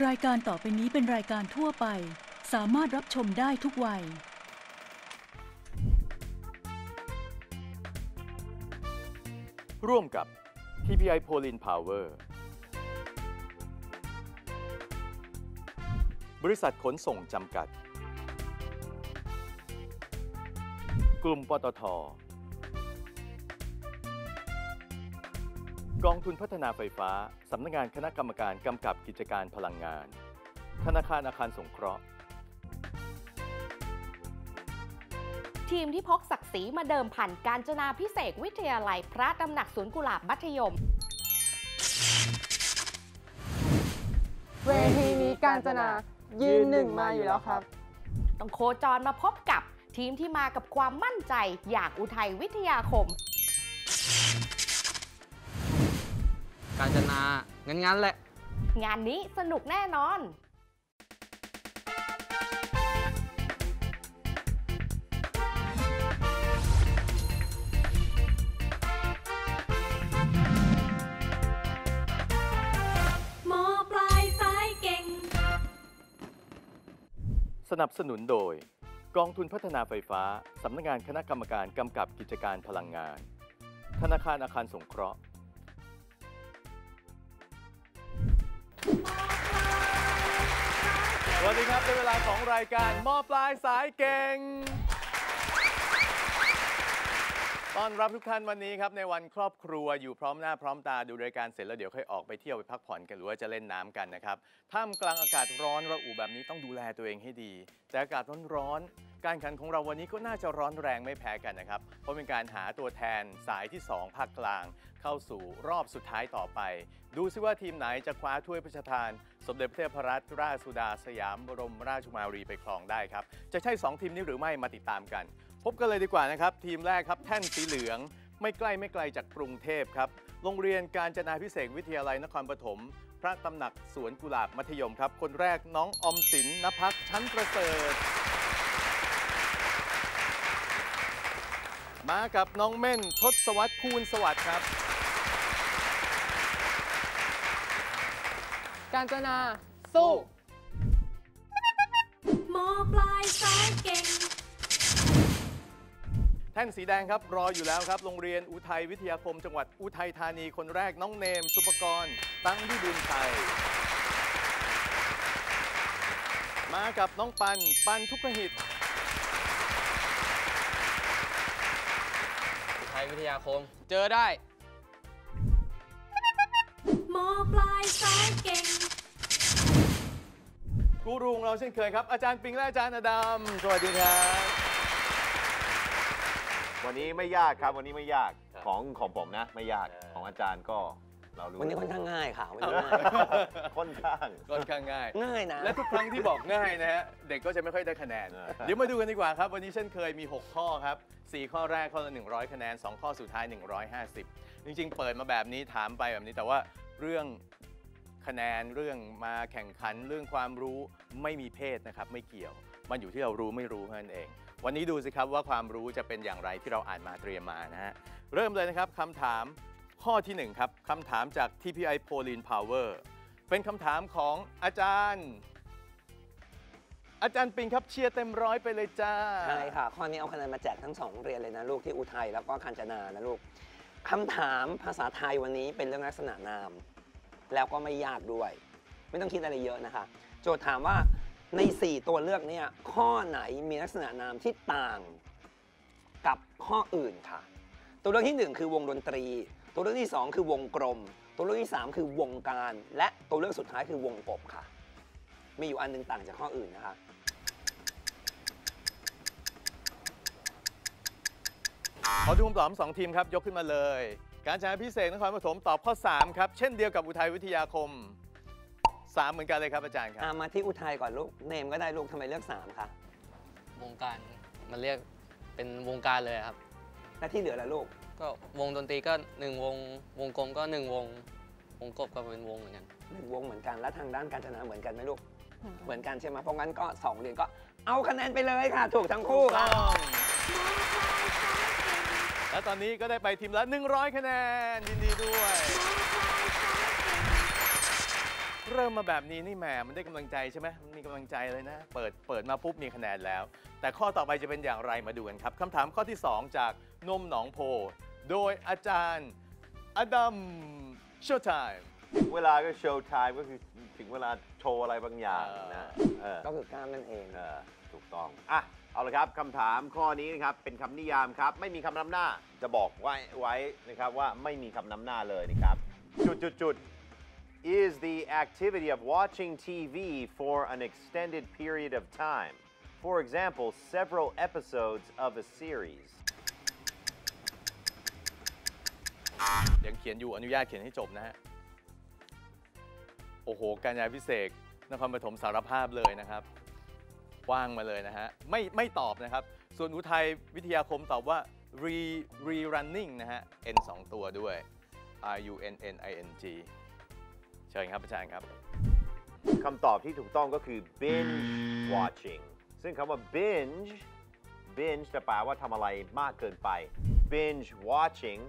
รายการต่อไปนี้เป็นรายการทั่วไป สามารถรับชมได้ทุกวัย ร่วมกับ TPI p o l i n Power บริษัทขนส่งจำกัด กลุ่มปตท กองทุนพัฒนาไฟฟ้า สำนักงานคณะกรรมการกำกับกิจการพลังงาน ธนาคารอาคารสงเคราะห์ ทีมที่พกศักดิ์ศรีมาเดิมพันการจนาพิเศษกวิทยาลัยพระตำหนักสวนกุหลาบมัธยม เวทีนี้การจนายืนหนึ่งมาอยู่แล้วครับ ต้องโคจรมาพบกับทีมที่มากับความมั่นใจ อย่างอุทัยวิทยาคม การจนา งั้นๆแหละ งานนี้สนุกแน่นอน หมอปลายสายเก่ง สนับสนุนโดย กองทุนพัฒนาไฟฟ้า สำนักงานคณะกรรมการกำกับกิจการพลังงาน ธนาคารอาคารสงเคราะห์ีครับในเวลาของรายการมอปลายสายเก่ง ต้อนรับทุกท่านวันนี้ครับในวันครอบครัวอยู่พร้อมหน้าพร้อมตาดูรายการเสร็จแล้วเดี๋ยวค่อยออกไปเที่ยวไปพักผ่อนกันหรือว่าจะเล่นน้ำกันนะครับท่ามกลางอากาศร้อนระอุแบบนี้ต้องดูแลตัวเองให้ดี แต่อากาศร้อนๆ การแข่งขันของเราวันนี้ก็น่าจะร้อนแรงไม่แพ้กันนะครับ เพราะเป็นการหาตัวแทนสายที่ 2 ภาคกลาง เข้าสู่รอบสุดท้ายต่อไป ดูซิว่าทีมไหนจะคว้าถ้วยพระราชทาน สมเด็จพระเทพรัตนราชสุดาสยามบรมราชกุมารีไปครองได้ครับ จะใช่สองทีมนี้หรือไม่มาติดตามกัน พบกันเลยดีกว่านะครับ ทีมแรกครับแท่นสีเหลือง ไม่ใกล้ไม่ไกลจากกรุงเทพครับโรงเรียนการจนาพิเศษวิทยาลัยนครปฐมพระตำหนักสวนกุหลาบมัธยมครับ คนแรกน้องอมสินนภักชั้นประเสริฐ มากับน้องเม่นทศวรรษภูลสวัสดิ์ครับ การจนาสู้ หมอปลายสายเก่ง แท่นสีแดงครับรออยู่แล้วครับ โรงเรียนอุทัยวิทยาคม จังหวัดอุทัยธานีคนแรกน้องเนม สุปกรณ์ตั้งวิบูลย์ชัยมากับน้องปัน ปันทุกขหิต ไท ยวิทยาคม เจอได้หมอปลายสายเก่งกูรูของเราเช่นเคยครับ อาจารย์ปิงและอาจารย์อดัมสวัสดีครับ วันนี้ไม่ยากครับวันนี้ไม่ยากครับของของผมนะ ไม่ยากเออของอาจารย์ก็ เรารู้วันนี้ค่อนข้างง่ายค่ะวันนี้ง่ายค่อนข้างค่อนข้างง่าย ง่ายนะ และทุกครั้งที่บอกง่ายนะฮะเด็กก็จะไม่ค่อยได้คะแนนเออเดี๋ยวมาดูกันดีกว่าครับ วันนี้เช่นเคยมี 6 ข้อครับ 4 ข้อแรกข้อละ100 คะแนน 2 ข้อสุดท้าย 150 จริง ๆ เปิดมาแบบนี้ถามไปแบบนี้แต่ว่าเรื่องคะแนนเรื่องมาแข่งขันเรื่องความรู้ไม่มีเพศนะครับไม่เกี่ยว มันอยู่ที่เรารู้ไม่รู้เท่านั้นเอง วันนี้ดูสิครับว่าความรู้จะเป็นอย่างไรที่เราอ่านมาเตรียมมานะฮะเริ่มเลยนะครับคำถาม ข้อที่ 1 ครับคำถามจาก TPI p o l i n Power เป็นคำถามของอาจารย์ อาจารย์ปิงครับเชียร์เต็มร้อยไปเลยจ้า ใช่ค่ะ ข้อนี้เอาคะแนนมาแจกทั้งสองโรงเรียนเลยนะลูกที่อุทัยแล้วก็คันจนานะลูกคำถามภาษาไทยวันนี้เป็นเรื่องลักษณะนาม แล้วก็ไม่ยากด้วย ไม่ต้องคิดอะไรเยอะนะคะ โจทย์ถามว่าใน 4 ตัวเลือกเนี่ยข้อไหนมีลักษณะนามที่ต่างกับข้ออื่นค่ะ ตัวเลือกที่ 1 คือวงดนตรี ตัวเลือกที่ 2 คือวงกลม ตัวเลือกที่ 3 คือวงการ และตัวเลือกสุดท้ายคือวงกบค่ะ มีอยู่อันหนึงต่างจากข้ออื่นนะคะขอดูคำตอบทั้งสองทีมครับ ยกขึ้นมาเลย การจนาพิเศษกนครปฐมตอบข้อ 3 ครับ เช่นเดียวกับอุทัยวิทยาคม 3 เหมือนกันเลยครับอาจารย์ครับอะมาที่อุทัยก่อนลูกเนมก็ได้ลูกทำไมเลือก 3 คะวงการมันเรียกเป็นวงการเลยครับ และที่เหลือละลูก ก็วงดนตรีก็หนึ่งวง วงกลมก็หนึ่งวง วงกบก็เป็นวงเหมือนกันหนึ่งวงเหมือนกันและทางด้านการจนาเหมือนกันไหมลูก เหมือนกันใช่ไหมเพราะงั้นก็สองเรียนก็เอาคะแนนไปเลยค่ะ ถูกทั้งคู่ค่ะและตอนนี้ก็ได้ไปทีมละ 100 คะแนน ยินดีด้วย เริ่มมาแบบนี้นี่แหมมันได้กำลังใจใช่ไหมมันมีกำลังใจเลยนะ เปิดเปิดมาปุ๊บมีคะแนนแล้ว แต่ข้อต่อไปจะเป็นอย่างไรมาดูกันครับคำถามข้อที่ 2 จากนมหนองโพ โดยอาจารย์อดัมโชว์ไทม์เวลาก็โชว์ไทม์ก็คือถึงเวลาโชว์อะไรบางอย่างนะเออก็คือกล้ามนั่นเองเออถูกต้องอะเอาละครับคำถามข้อนี้นะครับเป็นคำนิยามครับ ไม่มีคำนำหน้าจะบอกไว้ไว้นะครับว่าไม่มีคำนำหน้าเลยนะครับ จุดจุดจุด is the activity of watching TV for an extended period of time. For example, several episodes of a series. ยังเขียนอยู่อนุญาตเขียนให้จบนะฮะ โอ้โห การยาพิเศษนครปฐมสารภาพเลยนะครับว่างมาเลยนะฮะ ไม่ไม่ตอบนะครับ ส่วนอุทัยวิทยาคมตอบว่า re rerunning นะฮะ n 2 ตัวด้วย r u n n i n g เชิญครับอาจารย์ครับคำตอบที่ถูกต้องก็คือ binge watching ซึ่งคำว่า binge binge จะแปลว่าทำอะไรมากเกินไป binge watching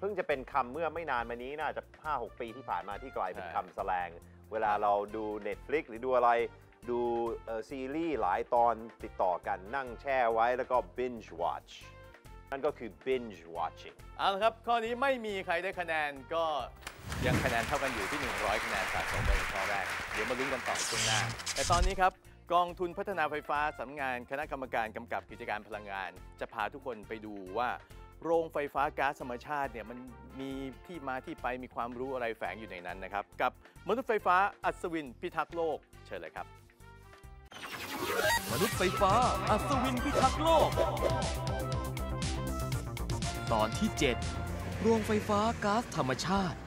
เพิ่งจะเป็นคำเมื่อไม่นานมานี้น่าจะ 5-6 ปีที่ผ่านมาที่กลายเป็นใช่คำแสลง เวลาเราดู Netflix หรือดูอะไรดูเอ่อซีรีส์หลายตอนติดต่อกันนั่งแช่ไว้แล้วก็ binge watch นั่นก็คือ binge watching เอาละครับ ข้อนี้ไม่มีใครได้คะแนนก็ยังคะแนนเท่ากันอยู่ที่ 100 คะแนนสะสมไปในข้อแรก เดี๋ยวมาลุ้นกันต่อช่วงหน้า แต่ตอนนี้ครับ กองทุนพัฒนาไฟฟ้าสำนักงานคณะกรรมการกำกับกิจการพลังงาน จะพาทุกคนไปดูว่า โรงไฟฟ้าก๊าซธรรมชาติเนี่ยมันมีที่มาที่ไปมีความรู้อะไรแฝงอยู่ในนั้นนะครับ กับมนุษย์ไฟฟ้าอัศวินพิทักษ์โลก เชิญเลยครับ มนุษย์ไฟฟ้าอัศวินพิทักษ์โลก ตอนที่ 7 โรงไฟฟ้าก๊าซธรรมชาติ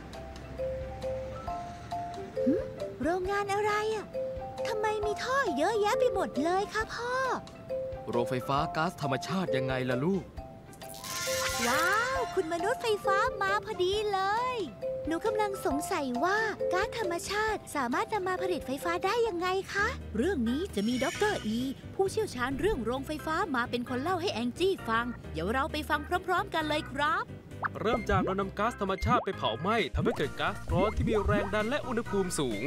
โรงงานอะไรอะทำไมมีท่อเยอะแยะไปหมดเลยคะพ่อ โรงไฟฟ้าก๊าซธรรมชาติยังไงล่ะลูก ว้าว คุณมนุษย์ไฟฟ้ามาพอดีเลย หนูกำลังสงสัยว่าก๊าซธรรมชาติสามารถนำมาผลิตไฟฟ้าได้ยังไงคะ เรื่องนี้จะมีดรอี ผู้เชี่ยวชาญเรื่องโรงไฟฟ้ามาเป็นคนเล่าให้แองจี้ฟัง เดี๋ยวเราไปฟังพร้อม ๆ กันเลยครับ เริ่มจากเรานำก๊าซธรรมชาติไปเผาไหม้ทำให้เกิดก๊าซร้อนที่มีแรงดันและอุณหภูมิสูง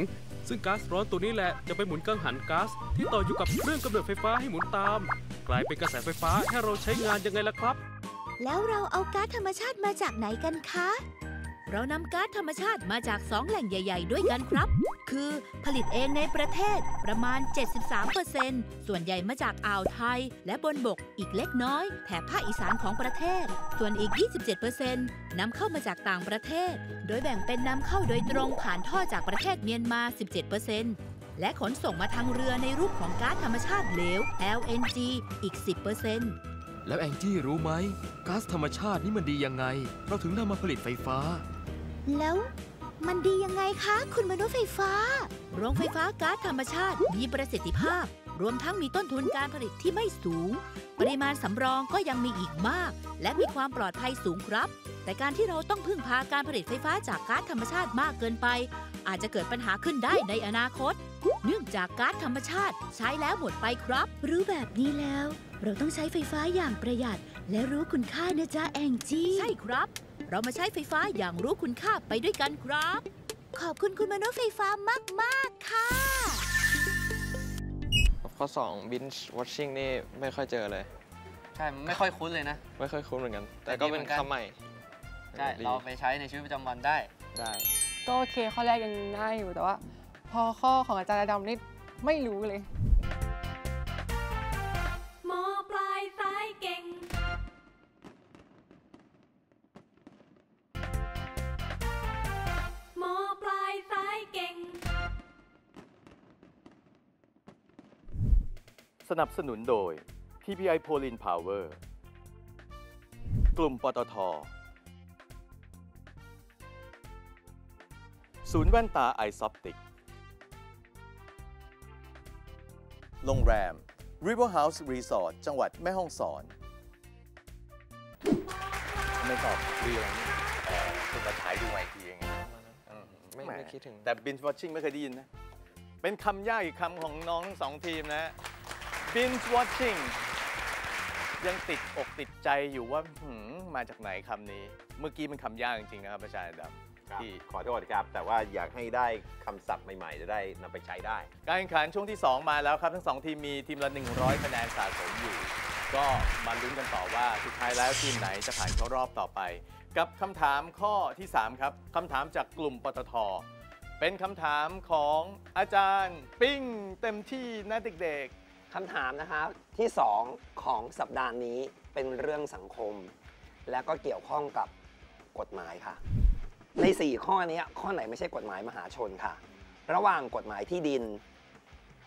ซึ่งก๊าซร้อนตัวนี้แหละจะไปหมุนกังหันก๊าซที่ต่ออยู่กับเครื่องกำเนิดไฟฟ้าให้หมุนตาม กลายเป็นกระแสไฟฟ้าให้เราใช้งานยังไงล่ะครับ แล้วเราเอาก๊าซธรรมชาติมาจากไหนกันคะ เรานำก๊าซธรรมชาติมาจากสองแหล่งใหญ่ ๆ ด้วยกันครับ คือผลิตเองในประเทศประมาณ 73%ส่วนใหญ่มาจากอ่าวไทย และบนบกอีกเล็กน้อย แถบภาคอีสานของประเทศ ส่วนอีก 27%นำเข้ามาจากต่างประเทศ โดยแบ่งเป็นนำเข้าโดยตรงผ่านท่อจากประเทศเมียนมา 17%และขนส่งมาทางเรือในรูปของก๊าซธรรมชาติเหลว LNG อีก 10% แล้วแองจี้รู้ไหมก๊าซธรรมชาตินี่มันดียังไง เราถึงนำมาผลิตไฟฟ้า แล้วมันดียังไงคะคุณมนุษย์ไฟฟ้า โรงไฟฟ้าก๊าซธรรมชาติมีประสิทธิภาพ รวมทั้งมีต้นทุนการผลิตที่ไม่สูง ปริมาณสำรองก็ยังมีอีกมาก และมีความปลอดภัยสูงครับ แต่การที่เราต้องพึ่งพาการผลิตไฟฟ้าจากก๊าซธรรมชาติมากเกินไป อาจจะเกิดปัญหาขึ้นได้ในอนาคต เนื่องจากก๊าซธรรมชาติใช้แล้วหมดไปครับ รู้แบบนี้แล้ว เราต้องใช้ไฟฟ้าอย่างประหยัด และรู้คุณค่านะจ๊ะแองจี้ ใช่ครับ เรามาใช้ไฟฟ้าอย่างรู้คุณค่าไปด้วยกันครับ ขอบคุณคุณมนุษย์ไฟฟ้ามาก ๆ ค่ะ ข้อ2 binge watching นี่ไม่ค่อยเจอเลย ใช่ ไม่ค่อยคุ้นเลยนะ ไม่ค่อยคุ้นเหมือนกัน แต่แต่ก็ดีเหมืเป็นอนกันคำใหม่ ใช่ดีเราไปใช้ในชีวิตประจำวันได้ ได้ ก็โอเคข้อแรกยังได้อยู่แต่ว่า พอข้อของอาจารย์อดำนี่ไม่รู้เลย สนับสนุนโดย TPI p o l i n Power กลุ่มปตท ศูนย์แว่นตาไอซอปติก โรงแรม River House Resort จังหวัดแม่ฮ่องสอน ไม่ตอบเรื่องเอ่อคุณมาฉายดูใหม่อีกทีเองอืมไม่แหไม่คิดถึง แต่ binge watching ไม่เคยได้ยินนะ เป็นคำยากอีกคำของน้องทั้งสองทีมนะ binge watching ยังติดอกติดใจอยู่ว่าหืมมาจากไหนคำนี้ เมื่อกี้มันคำยากจริงๆนะครับอาจารย์ดครับที่ขอโทษครับ แต่ว่าอยากให้ได้คำศัพท์ใหม่ๆ จะได้นำไปใช้ได้ การแข่งขันช่วงที่ 2 มาแล้วครับ ทั้ง 2 ทีมมีทีมละ 100 คะแนนสะสมอยู่ ก็มาลุ้นกันต่อว่าสุดท้ายแล้วทีมไหนจะผ่านเข้ารอบต่อไป กับคำถามข้อที่ 3 ครับคำถามจากกลุ่มปตทเป็นคำถามของอาจารย์ ปิ้งเต็มที่นะเด็ก คำถามนะคะที่ 2 ของสัปดาห์นี้เป็นเรื่องสังคม และก็เกี่ยวข้องกับกฎหมายค่ะ ใน 4 ข้อนี้ข้อไหนไม่ใช่กฎหมายมหาชนค่ะ ระหว่างกฎหมายที่ดิน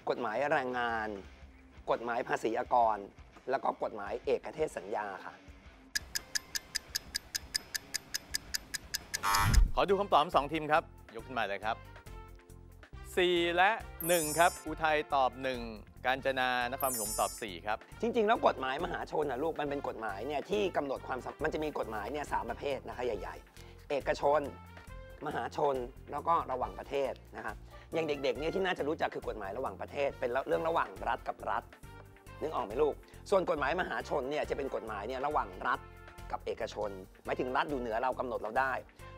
กฎหมายแรงงาน กฎหมายภาษีอากร แล้วก็กฎหมายเอกเทศสัญญาค่ะ ขอดูคำตอบทั้งสองทีมครับ ยกขึ้นมาเลยครับ 4 และ 1 ครับ อุทัยตอบ 1 การจนานครปฐมตอบ 4 ครับ จริง ๆ แล้วกฎหมายมหาชนนะลูกมันเป็นกฎหมายเนี่ยที่กำหนดความสำมันจะมีกฎหมายเนี่ยสามประเภทนะคะใหญ่ ๆ เอกชน มหาชนแล้วก็ระหว่างประเทศนะคะอย่างเด็กๆเนี่ยที่น่าจะรู้จักคือกฎหมายระหว่างประเทศ เป็นเรื่องระหว่างรัฐกับรัฐนึกออกไหมลูก ส่วนกฎหมายมหาชนเนี่ยจะเป็นกฎหมายเนี่ยระหว่างรัฐ กับเอกชนหมายถึงรัฐอยู่เหนือเรากำหนดเราได้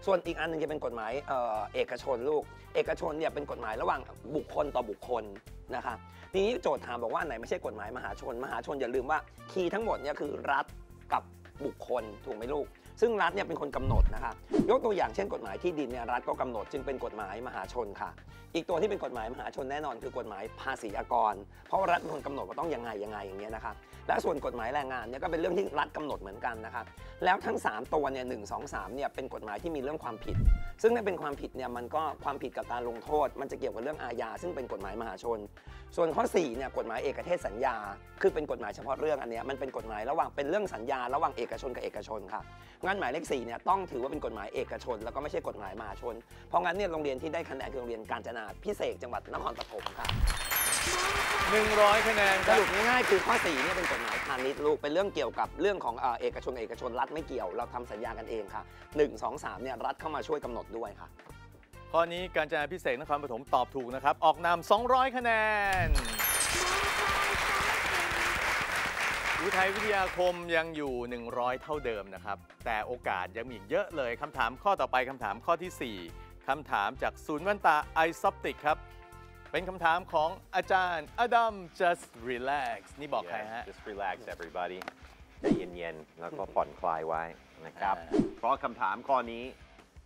ส่วนอีกอันหนึงจะเป็นกฎหมายเออเอกชนลูก เอกชนเนี่ยเป็นกฎหมายระหว่างบุคคลต่อบุคคลนะคะทีนี้โจทย์ถามบอกว่าไหนไม่ใช่กฎหมายมหาชน มหาชนอย่าลืมว่าคีย์ทั้งหมดเนี่ยคือรัฐกับบุคคลถูกไหมลูก ซึ่งรัฐเนี่ยเป็นคนกำหนดนะคะยกตัวอย่างเช่นกฎหมายที่ดินเนี่ยรัฐก็กำหนดจึงเป็นกฎหมายมหาชนค่ะ อีกตัวที่เป็นกฎหมายมหาชนแน่นอน คือกฎหมายภาษีอากร เพราะว่ารัฐเป็นคนกำหนดว่าต้องยังไงยังไงอย่างเงี้ยนะคะและส่วนกฎหมายแรงงานเนี่ยก็เป็นเรื่องที่รัฐกำหนดเหมือนกันนะคะแล้วทั้ง 3 ตัวเนี่ยหนึ่งสองสามเนี่ยเป็นกฎหมายที่มีเรื่องความผิด ซึ่งถ้าเป็นความผิดเนี่ยมันก็ความผิดกับการลงโทษ มันจะเกี่ยวกับเรื่องอาญาซึ่งเป็นกฎหมายมหาชน ส่วนข้อ4เนี่ยกฎหมายเอกเทศสัญญา คือเป็นกฎหมายเฉพาะเรื่องอันเนี้ยมันเป็นกฎหมายระหว่างเป็นเรื่องสัญญาระหว่างเอกชนกับเอกชนค่ะงั้นหมายเลข4เนี่ยต้องถือว่าเป็นกฎหมายเอกชน แล้วก็ไม่ใช่กฎหมายมหาชน เพราะงั้นเนี่ยโรงเรียนที่ได้คะแนนคือโรงเรียนกาญจนาพิเศษจังหวัดนครปฐมค่ะ 100 คะแนนคสรับ รุปง่ายๆคือข้อ4เนี่ยเป็นกฎหมายพาณิชย์ลูกเป็นเรื่องเกี่ยวกับเรื่องของเอ่อเอกชนกับเอกชนรัฐไม่เกี่ยวเราทำสัญญากันเองค่ะ1 2 3เนี่ยรัฐเข้ามาช่วยกำหนดด้วยค่ะ ข้อนี้การจนาพิเศษกนครปฐมตอบถูกนะครับ ออกนำ200 คะแนนอุทัยวิทยาคมยังอยู่ 100 เท่าเดิมนะครับ แต่โอกาสยังมีอีกเยอะเลยคำถามข้อต่อไปคำถามข้อที่ 4คำถามจากศูนย์แว่นตาไอซอปติกครับ เป็นคำถามของอาจารย์อดัม just relax นี่บอกใครฮะ Yes, just relax everybody ใจเย็นๆ แล้วก็ผ่อนคลายไว้นะครับ เพราะคำถามข้อนี้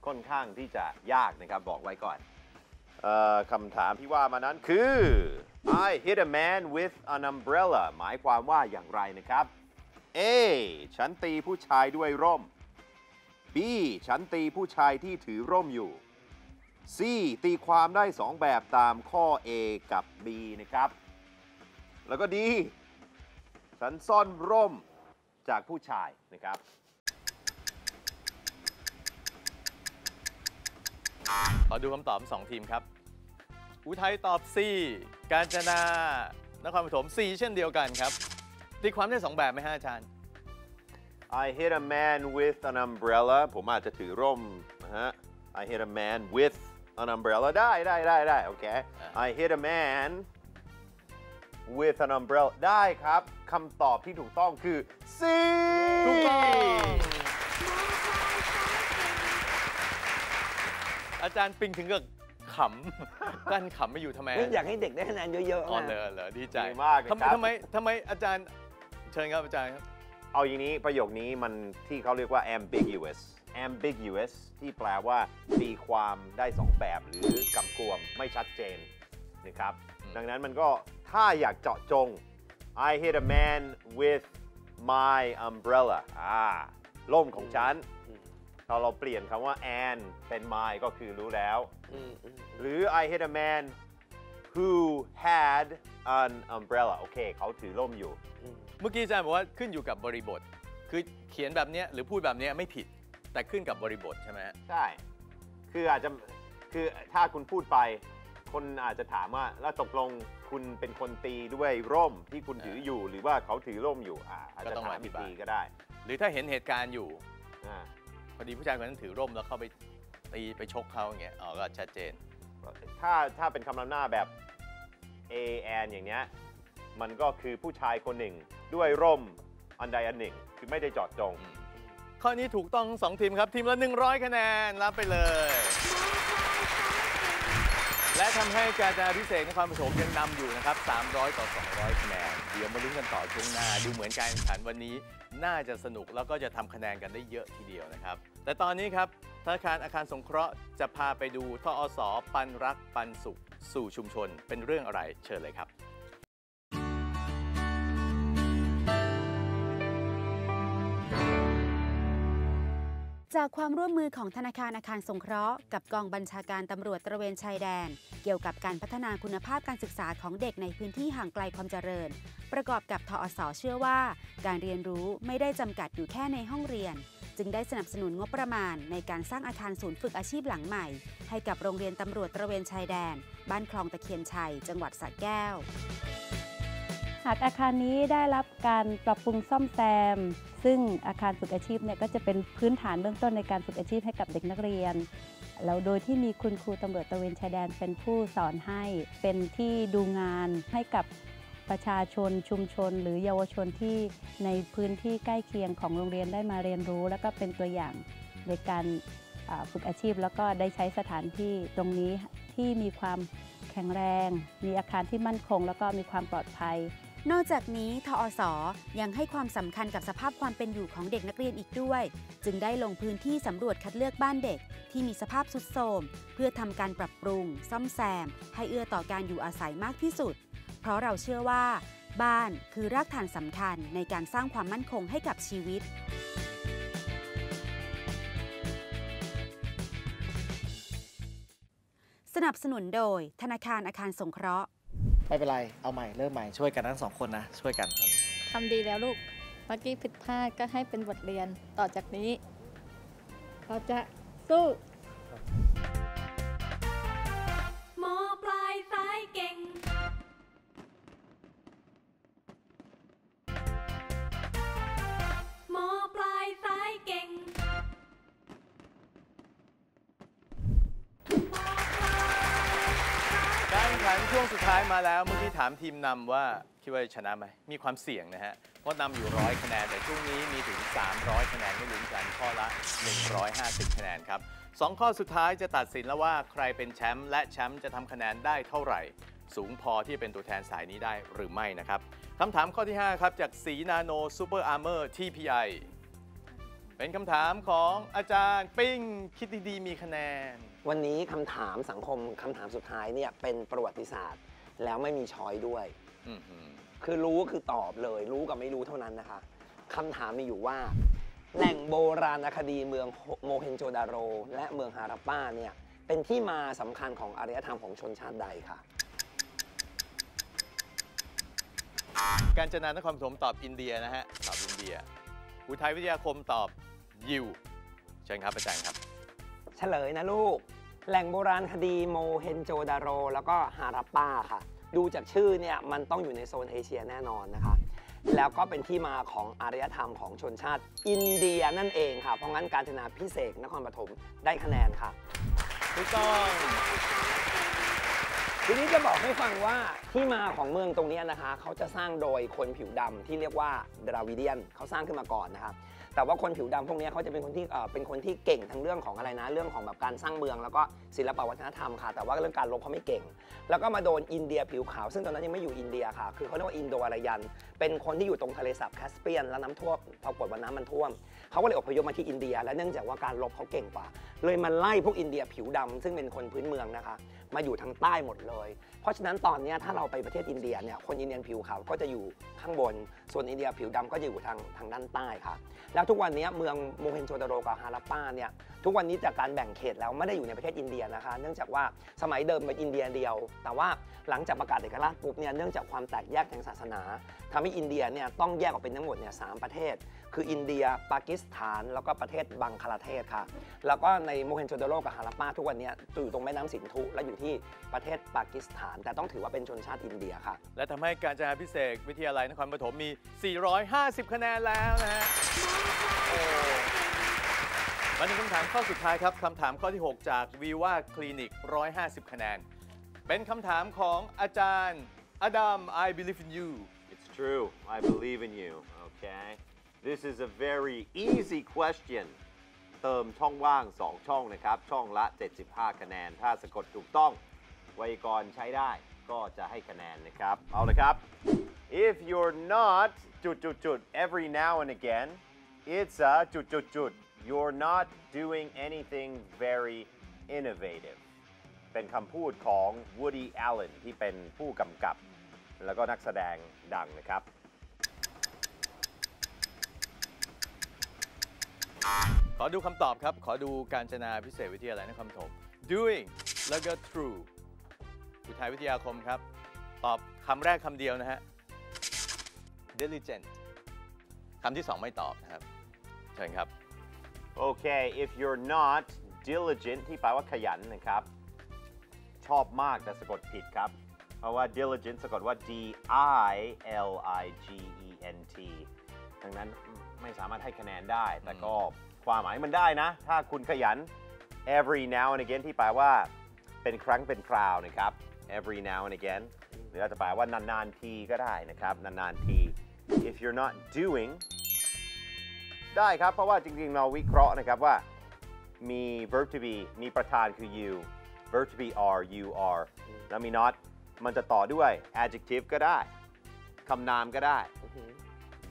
ค่อนข้างที่จะยากนะครับ บอกไว้ก่อนเออคำถามที่ว่ามานั้นคือ I hit a man with an umbrella หมายความว่าอย่างไรนะครับ A ฉันตีผู้ชายด้วยร่ม B ฉันตีผู้ชายที่ถือร่มอยู่ C ตีความได้สองแบบตามข้อ A กับ B นะครับ แล้วก็ D ฉันซ่อนร่มจากผู้ชายนะครับ ขอดูคำตอบทั้งสองทีมครับ อุทัยตอบ C การจนา นครปฐม C เช่นเดียวกันครับ ตีความได้สองแบบไหมฮะอาจารย์ I hit a man with an umbrella ผมอาจจะถือร่มนะฮะ I hit a man with an umbrella ได้ได้ได้ได้โอเค I hit a man with an umbrella ได้ครับคำตอบที่ถูกต้องคือ C ถูกต้องอาจารย์ปิงถึงกับขำกั้นขำไม่อยู่ทำไมไม่อยากให้เด็กได้คะแนนเยอะอ๋อๆเหรนะอเหรอดีใจดีมากเลยทำไมครับทำไมทำไมอาจารย์เชิญครับอาจารย์ครับ เอาอย่างนี้ประโยคนี้มันที่เขาเรียกว่า ambiguous ambiguous ที่แปลว่าตีความได้สองแบบหรือกำกวมไม่ชัดเจนนะครับ ดังนั้นมันก็ถ้าอยากเจาะจง I hit a man with my umbrella อ่าล่มของฉันถ้าเราเปลี่ยนคำว่า and เป็น my ก็คือรู้แล้ว หรือ I hit a man who had an umbrella โอเค เขาถือร่มอยู่ เมื่อกี้อาจารย์บอกว่าขึ้นอยู่กับบริบท คือเขียนแบบเนี้ยหรือพูดแบบเนี้ยไม่ผิด แต่ขึ้นกับบริบทใช่ไหมฮะใช่ คืออาจจะคือถ้าคุณพูดไป คนอาจจะถามว่าแล้วตกลงคุณเป็นคนตีด้วยร่มที่คุณถืออยู่ หรือว่าเขาถือร่มอยู่อ่าอาจก็จะต้องถามอธิอีกบายทีก็ได้หรือถ้าเห็นเหตุการณ์อยู่ อ่าพอดีผู้ชายคนนั้นถือร่มแล้วเข้าไปตีไปชกเขาอย่างเงี้ยอ๋อก็ชัดเจน ถ้าถ้าเป็นคำนำหน้าแบบ A and อย่างเนี้ยมันก็คือผู้ชายคนหนึ่งด้วยร่มอันใดอันหนึ่ง คือไม่ได้เจอดจง ข้อนี้ถูกต้องสองทีมครับ ทีมละ 100 คะแนนรับไปเลย และทำให้กาจนาพิเศษนครปฐมยังนำอยู่นะครับ 300 ต่อ 200 คะแนน เดี๋ยวมาลุ้นกันต่อช่วงหน้า ดูเหมือนการแข่งขันวันนี้น่าจะสนุกแล้วก็จะทำคะแนนกันได้เยอะทีเดียวนะครับ แต่ตอนนี้ครับธนาคารอาคารสงเคราะห์จะพาไปดูทออสปันรักปันสุข สู่ชุมชนเป็นเรื่องอะไรเชิญเลยครับ จากความร่วมมือของธนาคารอาคารสงเคราะห์กับกองบัญชาการตำรวจตระเวนชายแดน เกี่ยวกับการพัฒนาคุณภาพการศึกษาของเด็กในพื้นที่ห่างไกลความเจริญ ประกอบกับทอสเชื่อว่า การเรียนรู้ไม่ได้จำกัดอยู่แค่ในห้องเรียน จึงได้สนับสนุนงบประมาณ ในการสร้างอาคารศูนย์ฝึกอาชีพหลังใหม่ ให้กับโรงเรียนตำรวจตระเวนชายแดน บ้านคลองตะเคียนชัย จังหวัดสระแก้ว หากอาคารนี้ได้รับการปรับปรุงซ่อมแซม ซึ่งอาคารฝึกอาชีพเนี่ยก็จะเป็นพื้นฐานเบื้องต้นในการฝึกอาชีพให้กับเด็กนักเรียน แล้วโดยที่มีคุณครูตำรวจตะเวนชายแดนเป็นผู้สอนให้ เป็นที่ดูงานให้กับประชาชนชุมชน หรือเยาวชนที่ในพื้นที่ใกล้เคียงของโรงเรียนได้มาเรียนรู้ แล้วก็เป็นตัวอย่างในการฝึกอาชีพ แล้วก็ได้ใช้สถานที่ตรงนี้ที่มีความแข็งแรง มีอาคารที่มั่นคง แล้วก็มีความปลอดภัย นอกจากนี้ทอสอยังให้ความสำคัญกับสภาพความเป็นอยู่ของเด็กนักเรียนอีกด้วย จึงได้ลงพื้นที่สำรวจคัดเลือกบ้านเด็ก ที่มีสภาพสุดโทรมเพื่อทำการปรับปรุง ซ่อมแซม ให้เอื้อต่อการอยู่อาศัยมากที่สุด เพราะเราเชื่อว่า บ้านคือรากฐานสำคัญในการสร้างความมั่นคงให้กับชีวิตสนับสนุนโดยธนาคารอาคารสงเคราะห์ ไม่เป็นไร เอาใหม่ เริ่มใหม่ ช่วยกันทั้งสองคนนะ ช่วยกัน ทำดีแล้วลูก เมื่อกี้ผิดพลาดก็ให้เป็นบทเรียน ต่อจากนี้ เราจะสู้ มาแล้วเมื่อกี้ถามทีมนำว่าคิดว่าจะชนะไหมมีความเสี่ยงนะฮะเพราะนำอยู่ร้อยคะแนนแต่ช่วงนี้มีถึง 300 คะแนนให้ลุ้นกันข้อละ 150 คะแนนครับสองข้อสุดท้ายจะตัดสินแล้วว่าใครเป็นแชมป์และแชมป์จะทำคะแนนได้เท่าไหร่ สูงพอที่จะเป็นตัวแทนสายนี้ได้หรือไม่นะครับคำถามข้อที่ 5 ครับ จากสีนาโนซูเปอร์อาร์เมอร์ TPI เป็นคำถามของอาจารย์ปิ้งคิดดีๆมีคะแนน วันนี้คำถามสังคมคำถามสุดท้ายเนี่ยเป็นประวัติศาสตร์ แล้วไม่มีช้อยด้วย อื้อหือคือรู้คือตอบเลย รู้กับไม่รู้เท่านั้นนะคะคำถามมีอยู่ว่า แหล่งโบราณคดีเมืองโมเฮนโจดาโร และเมืองฮาราปาเนี่ยเป็นที่มาสำคัญของอารยธรรมของชนชาติใดค่ะ การจนานครปฐมตอบอินเดียนะฮะ ตอบอินเดีย อุทัยวิทยาคมตอบยิว เชิญครับอาจารย์ครับ เฉลยนะลูก แหล่งโบราณคดีโมเฮนโจดาโร แล้วก็ฮาราปาค่ะ ดูจากชื่อเนี่ยมันต้องอยู่ในโซนเอเชียแน่นอนนะคะ แล้วก็เป็นที่มาของอารยธรรมของชนชาติอินเดียนั่นเองค่ะ เพราะงั้นการจนาพิเศษนครปฐมได้คะแนนค่ะถูกต้องทีนี้จะบอกให้ฟังว่าที่มาของเมืองตรงนี้นะคะ เขาจะสร้างโดยคนผิวดำที่เรียกว่าดราวิเดียนเขาสร้างขึ้นมาก่อนนะคะ แต่ว่าคนผิวดำพวกเนี้ยเขาจะเป็นคนที่เอ่อเป็นคนที่เก่งทั้งเรื่องของอะไรนะ เรื่องของแบบการสร้างเมือง แล้วก็ศิลปวัฒนธรรมค่ะ แต่ว่าเรื่องการลบเขาไม่เก่ง แล้วก็มาโดนอินเดียผิวขาว ซึ่งตอนนั้นยังไม่อยู่อินเดียค่ะ คือเขาเรียกว่าอินโดอารยัน เป็นคนที่อยู่ตรงทะเลสาบแคสเปียน แล้วน้ำท่วม พอกดว่าน้ำมันท่วม เขาก็เลยอพยพมาที่อินเดีย และเนื่องจากว่าการลบเขาเก่งกว่า เลยมาไล่พวกอินเดียผิวดำซึ่งเป็นคนพื้นเมืองนะคะ มาอยู่ทางใต้หมดเลย เพราะฉะนั้นตอนนี้ถ้าเราไปประเทศอินเดียเนี่ยคนอินเดียผิวขาวก็จะอยู่ข้างบน ส่วนอินเดียผิวดำก็จะอยู่ทางทางด้านใต้ค่ะ แล้วทุกวันนี้เมืองโมเฮนโจดาโรกับฮาราปาเนี่ยทุกวันนี้จากการแบ่งเขตแล้วไม่ได้อยู่ในประเทศอินเดียนะคะ เนื่องจากว่าสมัยเดิมเป็นอินเดียเดียว แต่ว่าหลังจากประกาศเอกราชปุ๊บเนี่ยเนื่องจากความแตกแยกทางศาสนาทำให้อินเดียเนี่ยต้องแยกออกเป็นทั้งหมดเนี่ยสามประเทศคืออินเดีย ปากีสถาน แล้วก็ประเทศบังคลาเทศค่ะ แล้วก็ในโมเฮนโจดาโรกับฮาราปาทุกวันนี้อยู่ตรงแม่น้ำสินธุและอยู่ที่ประเทศปากีสถาน แต่ต้องถือว่าเป็นชนชาติอินเดียค่ะ และทำให้การจนาพิเศษกวิทยาลัยนครปฐมมี 450 คะแนนแล้วนะฮะโอ้มาถึงคำถามข้อสุดท้ายครับคำถามข้อที่ 6 จากวีว่าคลินิก 150 คะแนน เป็นคำถามของอาจารย์อดัม I believe in you It's true. I believe in you. Okay. This is a very easy question. เติมช่องว่าง 2 ช่องนะครับ ช่องละ 75 คะแนน ถ้าสะกดถูกต้อง ไวยากรณ์ใช้ได้ก็จะให้คะแนนนะครับ เอาละครับ if you're not จุดจุดจุด every now and again it's a จุดจุดจุด you're not doing anything very innovative เป็นคำพูดของ Woody Allen ที่เป็นผู้กำกับ แล้วก็นักแสดงดังนะครับ ขอดูคำตอบครับ ขอดูการจนาพิเศษวิทยาลัยนครปฐม doing แล้วก็ true อุทัยวิทยาคมครับ ตอบคำแรกคำเดียวนะฮะ diligent คำที่สองไม่ตอบนะครับ เชิญครับโอเค if you're not diligent ที่แปลว่าขยันนะครับ ชอบมากแต่สะกดผิดครับ เพราะว่า diligent สะกดว่า D I L I G E N T ดังนั้น ไม่สามารถให้คะแนนได้ แต่ก็ความหมายมันได้นะ ถ้าคุณขยัน every now and again ที่แปลว่าเป็นครั้งเป็นคราวนะครับ every now and again หรืออาจจะแปลว่านานๆทีก็ได้นะครับ นานๆที if you're not doing ได้ครับ เพราะว่าจริงๆ เราวิเคราะห์นะครับว่า มี verb to be มีประธานคือ you verb to be are you are แล้วมี not มันจะต่อด้วย adjective ก็ได้ คำนามก็ได้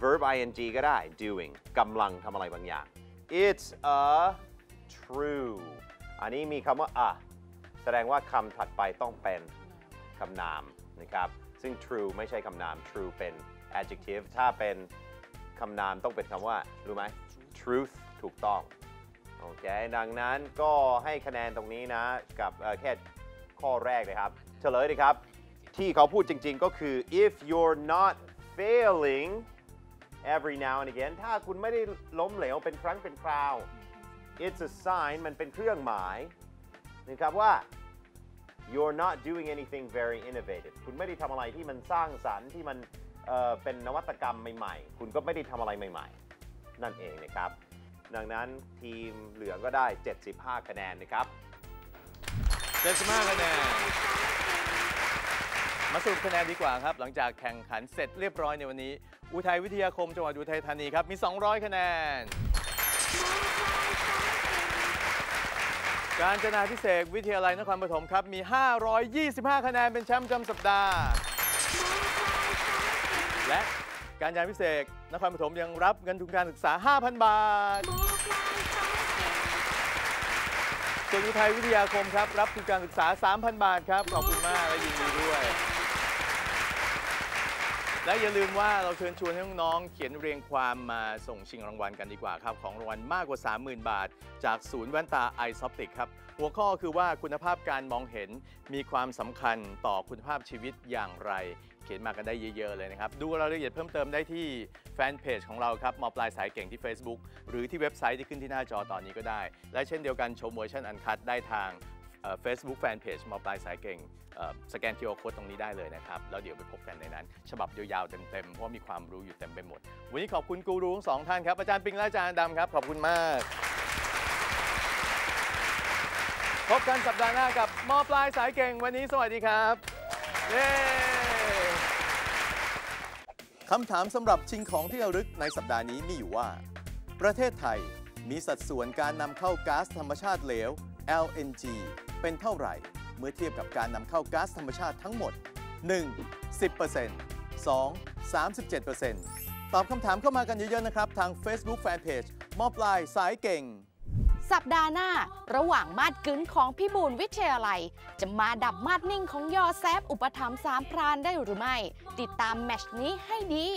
verb ing ก็ได้ doing กำลังทำอะไรบางอย่าง it's a true อันนี้มีคำว่า a แสดงว่าคำถัดไปต้องเป็นคำนามนะครับ ซึ่ง true ไม่ใช่คำนาม true เป็น adjective ถ้าเป็นคำนามต้องเป็นคำว่า รู้ไหม truth ถูกต้อง โอเค ดังนั้นก็ให้คะแนนตรงนี้นะ กับแค่ข้อแรกเลยครับ เฉลยดีครับ ที่เขาพูดจริงๆก็คือ if you're not failing every now and again ถ้าคุณไม่ได้ล้มเหลวเป็นครั้งเป็นคราว it's a sign มันเป็นเครื่องหมายนะครับว่า you're not doing anything very innovative คุณไม่ได้ทำอะไรที่มันสร้างสรรค์ที่มันเเป็นนวัตกรรมใหม่ๆ คุณก็ไม่ได้ทำอะไรใหม่ๆ นั่นเองนะครับ ดังนั้นทีมเหลืองก็ได้ 75 คะแนนนะครับ 75 คะแนน มาสรุปคะแนนดีกว่าครับ หลังจากแข่งขันเสร็จเรียบร้อยในวันนี้ อุทัยวิทยาคมจังหวัดอุทัยธานีครับ มี 200 คะแนน การจนาพิเศษวิทยาลัยนครปฐมครับ มี 525 คะแนนเป็นแชมป์ประจำสัปดาห์ และการจนาพิเศษนครปฐมยังรับเงินทุนการศึกษา 5,000 บาทส่วนอุทัยวิทยาคมครับ รับทุนการศึกษา 3,000 บาทครับ ขอบคุณมากและยินดีด้วย และอย่าลืมว่าเราเชิญชวนให้น้องๆเขียนเรียงความมาส่งชิงรางวัลกันดีกว่าครับ ของรางวัลมากกว่า 30,000 บาท จากศูนย์แว่นตาไอซอปติกครับ หัวข้อคือว่าคุณภาพการมองเห็นมีความสำคัญต่อคุณภาพชีวิตอย่างไร เขียนมากันได้เยอะ ๆ เลยนะครับ ดูรายละเอียดเพิ่มเติมได้ที่แฟนเพจของเราครับมอปลายสายเก่งที่ Facebook หรือที่เว็บไซต์ที่ขึ้นที่หน้าจอตอนนี้ก็ได้ และเช่นเดียวกันชมเวอร์ชันอันคัดได้ทาง เฟซบุ๊กแฟนเพจมอปลายสายเก่งสแกน QR Code ตรงนี้ได้เลยนะครับ แล้วเดี๋ยวไปพบกันในนั้น ฉบับยาวๆเต็มๆ เพราะมีความรู้อยู่เต็มไปหมด วันนี้ขอบคุณกูรูทั้งสองท่านครับ อาจารย์ปิงและอาจารย์ดำครับ ขอบคุณมาก พบกันสัปดาห์หน้ากับมอปลายสายเก่งวันนี้สวัสดีครับเย้คำถามสำหรับชิงของที่ระลึกในสัปดาห์นี้มีอยู่ว่า ประเทศไทยมีสัดส่วนการนำเข้าก๊าซธรรมชาติเหลว LNG เป็นเท่าไหร่ เมื่อเทียบกับการนำเข้าก๊าซธรรมชาติทั้งหมด 1. 10% 2. 37%ตอบคำถามเข้ามากันเยอะๆนะครับ ทาง Facebook Fanpage มอบลายสายเก่ง สัปดาห์หน้า ระหว่างมาดกึนของพี่บูลวิทยาลัย จะมาดับมาดนิ่งของยอแซฟอุปถัมภ์สามพรานได้หรือไม่ ติดตามแมชนี้ให้ดี